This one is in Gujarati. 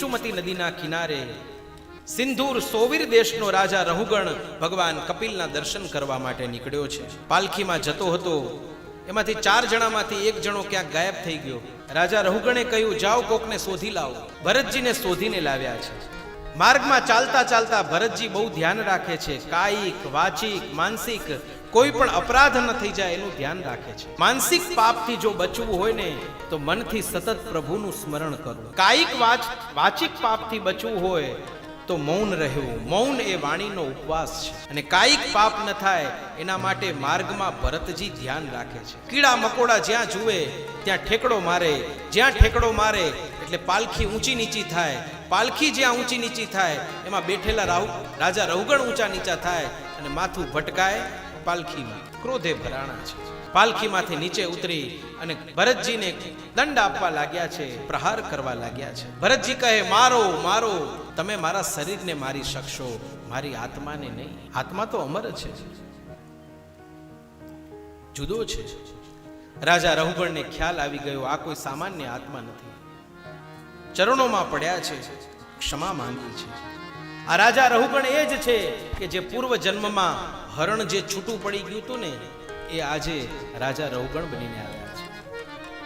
ઇશુમતી નદીના કિનારે સિંધુર સોવીર દેશનો રાજા રહુગણ ભગવાન કપિલના દર્શન કરવા માટે નીકળ્યો છે. પાલખીમાં જતો હતો. એમાંથી ચાર જણામાંથી એક જણો ક્યાંક ગાયબ થઈ ગયો. રાજા રહુગણે કહ્યું, જાઓ કોકને શોધી લાવો. ભરતજીને શોધીને લાવ્યા છે. માર્ગમાં ચાલતા ચાલતા ભરતજી બહુ ધ્યાન રાખે છે. કાયિક, વાચિક, માનસિક કોઈ પણ અપરાધ ન થઈ જાય એનું ધ્યાન રાખે છે. માનસિક પાપથી જો બચવું હોય ને, તો મનથી સતત પ્રભુનું સ્મરણ કરવું કાયિક, વાચ, વાચિક પાપથી બચવું હોય, તો મૌન રહેવું. મૌન એ વાણીનો ઉપવાસ છે. અને કાયિક પાપ ન થાય, એના માટે માર્ગમાં ભરતજી ધ્યાન રાખે છે. કીડા મકોડા જ્યાં જુએ, ત્યાં ઠેકડો મારે. જ્યાં ઠેકડો મારે, એટલે પાલખી ઊંચી નીચી થાય. પાલખી જ્યાં ઊંચી નીચી થાય, એમાં બેઠેલા રાહુ, રાજા રહુગણ ઊંચા નીચા થાય અને માથું ભટકાય પાલખીમાં. ક્રોધે ભરાણા છે. પાલખીમાંથી નીચે ઉતરી અને ભરતજીને દંડ આપવા લાગ્યા છે, પ્રહાર કરવા લાગ્યા છે. ભરતજી કહે, મારો મારો, તમે મારા શરીરને મારી શકશો, મારી આત્માને નહીં. આત્મા તો અમર છે. જુદો છે. રાજા રહુગણને ખ્યાલ આવી ગયો, આ કોઈ સામાન્ય આત્મા નથી. ચરણોમાં પડ્યા છે, ક્ષમા માંગી છે. આ રાજા રહુગણ એ જ છે કે જે પૂર્વ જન્મમાં હરણ જે છૂટું પડી ગયું હતું ને, એ આજે રાજા રહુગણ બનીને આવ્યા